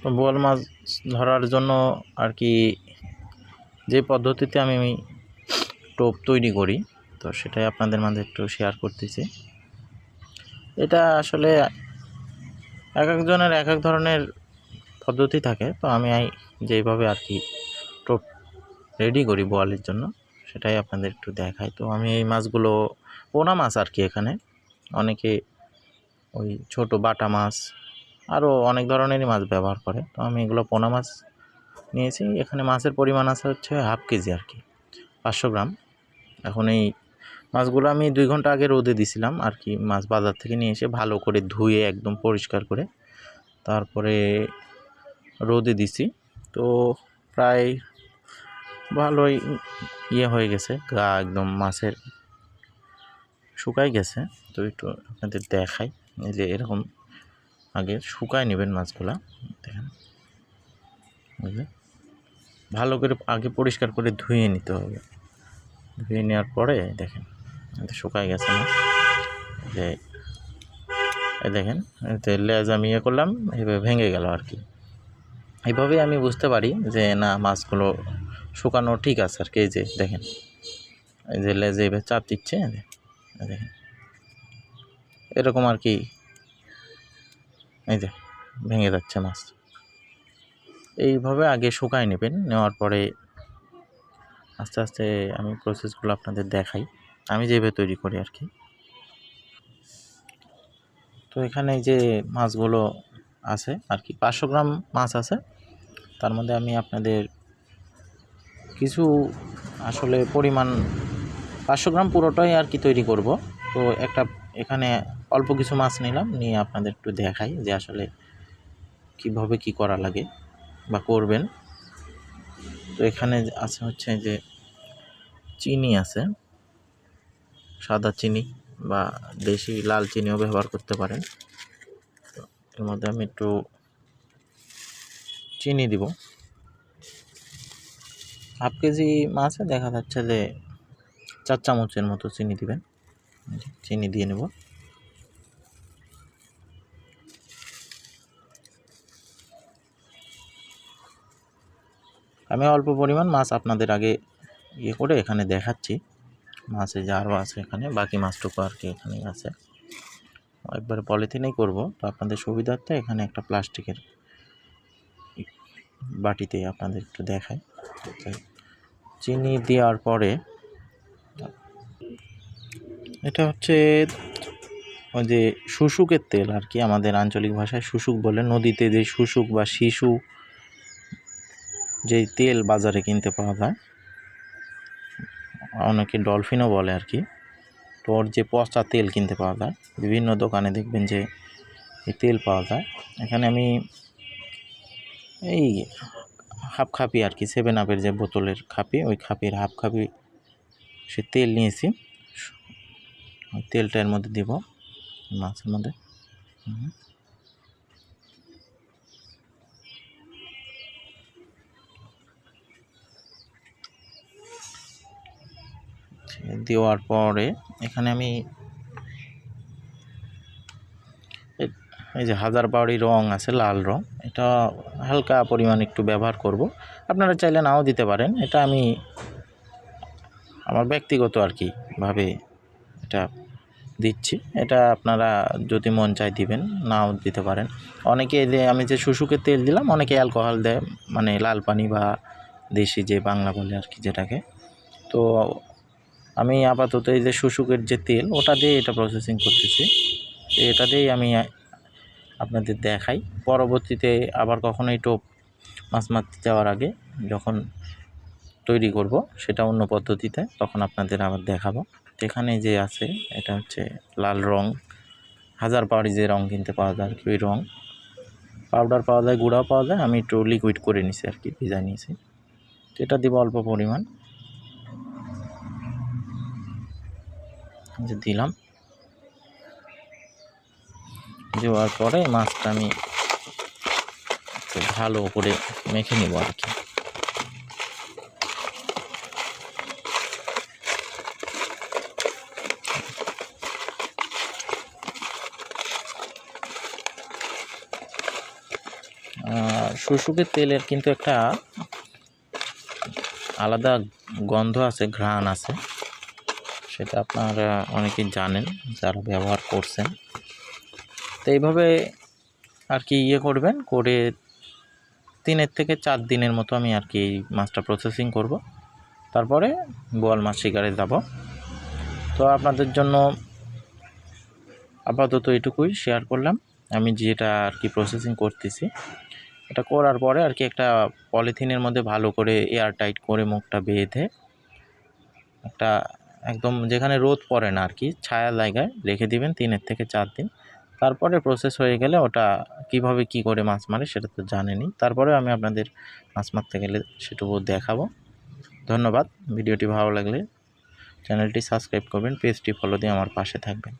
তো বোয়াল মাছ ধরার জন্য আর কি যে পদ্ধতিতে আমি টোপ তৈরি করি, তো সেটাই আপনাদের মাঝে একটু শেয়ার করতেছি। এটা আসলে এক একজনের এক এক ধরনের পদ্ধতি থাকে, তো আমি যেইভাবে আর কি টোপ রেডি করি বোয়ালের জন্য, সেটাই আপনাদের একটু দেখাই। তো আমি এই মাছগুলো, পোনা মাছ আর কি এখানে, অনেকে ওই ছোট বাটা মাছ আরও অনেক ধরনেরই মাছ ব্যবহার করে। তো আমি এগুলো পোনা মাছ নিয়েছি। এখানে মাছের পরিমাণ আছে হচ্ছে হাফ কেজি আর কি, পাঁচশো গ্রাম। এখন এই মাছগুলো আমি দুই ঘণ্টা আগে রোদে দিছিলাম আর কি, মাছ বাজার থেকে নিয়ে এসে ভালো করে ধুয়ে একদম পরিষ্কার করে তারপরে রোদে দিছি। তো প্রায় ভালোই ইয়ে হয়ে গেছে, গা একদম মাছের শুকাই গেছে। তো একটু আপনাদের দেখাই যে এরকম আগে শুকায় নেবেন মাছগুলা, দেখেন। বুঝলে ভালো করে আগে পরিষ্কার করে ধুয়ে নিতে হবে। ধুয়ে নেওয়ার পরে দেখেন শুকায় গেছে না যে দেখেন লেজ আমি ইয়ে করলাম এইভাবে ভেঙে গেল আর কি। এইভাবেই আমি বুঝতে পারি যে না, মাছগুলো শুকানো ঠিক আছে আর কি যে দেখেন। এই যে লেজে এইভাবে চাপ দিচ্ছে দেখেন। এরকম আর কি এই যে, ভেঙে যাচ্ছে মাছ। এইভাবে আগে শুকায় নেবেন, নেওয়ার পরে আস্তে আস্তে আমি প্রসেসগুলো আপনাদের দেখাই। আমি যেভাবে তৈরি করি আর কি। তো এখানে যে মাছগুলো আছে আর কি, পাঁচশো গ্রাম মাছ আছে। তার মধ্যে আমি আপনাদের কিছু আসলে পরিমাণ পাঁচশো গ্রাম পুরোটাই আর কি তৈরি করব। তো একটা এখানে অল্প কিছু মাছ নিলাম, নিয়ে আপনাদের একটু দেখাই যে আসলে কীভাবে কি করা লাগে বা করবেন। তো এখানে আছে হচ্ছে যে চিনি আছে, সাদা চিনি বা দেশি লাল চিনিও ব্যবহার করতে পারেন। তো এর মধ্যে আমি একটু চিনি দিব। হাফ কেজি মাছে দেখা যাচ্ছে যে চার চামচের মতো চিনি দিবেন। চিনি দিয়ে নেব। আমি অল্প পরিমাণ মাছ আপনাদের আগে ইয়ে করে এখানে দেখাচ্ছি। মাছে যে আরও আছে এখানে, বাকি মাছটুকু আর কি এখানেই আছে। একবার পলিথিনেই করব, তো আপনাদের সুবিধার্থে এখানে একটা প্লাস্টিকের বাটিতে আপনাদের একটু দেখাই। তো চিনি দেওয়ার পরে এটা হচ্ছে ওই যে শুশুকের তেল আর কি, আমাদের আঞ্চলিক ভাষায় শুশুক বলে। নদীতে যে শুশুক বা শিশু যেই তেল বাজারে কিনতে পাওয়া যায়, অনেকে ডলফিনও বলে আর কি। তো ওর যে পচা তেল কিনতে পাওয়া যায়, বিভিন্ন দোকানে দেখবেন যে এই তেল পাওয়া যায়। এখানে আমি এই হাফ খাপি আর কি সেভেন আপের যে বোতলের খাপি, ওই খাপির হাফ খাপি সে তেল নিয়েছি। তেলটা এর মধ্যে দিব, মাছের মধ্যে। হুম। সে দেওয়ার পরে এখানে আমি এই যে হাজার বাড়ি রং আছে, লাল রং, এটা হালকা পরিমাণ একটু ব্যবহার করব। আপনারা চাইলে নাও দিতে পারেন, এটা আমি আমার ব্যক্তিগত আর কি ভাবে এটা দিচ্ছি। এটা আপনারা যদি মন চায় দিবেন, নাও দিতে পারেন। অনেকে যে আমি যে শুশুকের তেল দিলাম, অনেকে অ্যালকোহল দেয় মানে লাল পানি বা দেশি যে বাংলা বলে আর কি যেটাকে। তো আমি আপাতত এই যে শুশুকের যে তেল, ওটা দিয়ে এটা প্রসেসিং করতেছি। এটা দিয়েই আমি আপনাদের দেখাই। পরবর্তীতে আবার কখনো এই টোপ মাছ মারতে যাওয়ার আগে যখন তৈরি করব সেটা অন্য পদ্ধতিতে তখন আপনাদের আবার দেখাবো। এখানে যে আছে, এটা হচ্ছে লাল রং। হাজার পাউডি যে রং কিনতে পাওয়া যায় ওই রং। পাউডার পাওয়া যায়, গুঁড়াও পাওয়া যায়। আমি একটু লিকুইড করে নিছি আর কি ভিজাই নিয়েছি। এটা দিব অল্প পরিমাণ। যে দিলাম। দেওয়ার পরে মাছটা আমি একটু ভালো করে মেখে নেব আর কি। শুশুকের তেলের কিন্তু একটা আলাদা গন্ধ আছে, ঘ্রাণ আছে। সেটা আপনারা অনেকেই জানেন যারা ব্যবহার করছেন। তো এইভাবে আর কি ইয়ে করবেন, করে তিনের থেকে চার দিনের মতো আমি আর কি এই মাছটা প্রসেসিং করব। তারপরে বোয়াল মাছ শিকারে যাব। তো আপনাদের জন্য আপাতত এটুকুই শেয়ার করলাম। আমি যেটা আর কি প্রসেসিং করতেছি, এটা করার পরে আর কি একটা পলিথিনের মধ্যে ভালো করে এয়ার টাইট করে মুখটা বেঁধে একটা একদম যেখানে রোদ পড়ে না আর কি ছায়া জায়গায় রেখে দিবেন তিনের থেকে চার দিন। তারপরে প্রসেস হয়ে গেলে ওটা কীভাবে কি করে মাছ মারে সেটা তো জানেনি তারপরে আমি আপনাদের মাছ মারতে গেলে সেটুকু দেখাবো। ধন্যবাদ। ভিডিওটি ভালো লাগলে চ্যানেলটি সাবস্ক্রাইব করবেন পেজটি ফলো দিয়ে আমার পাশে থাকবেন।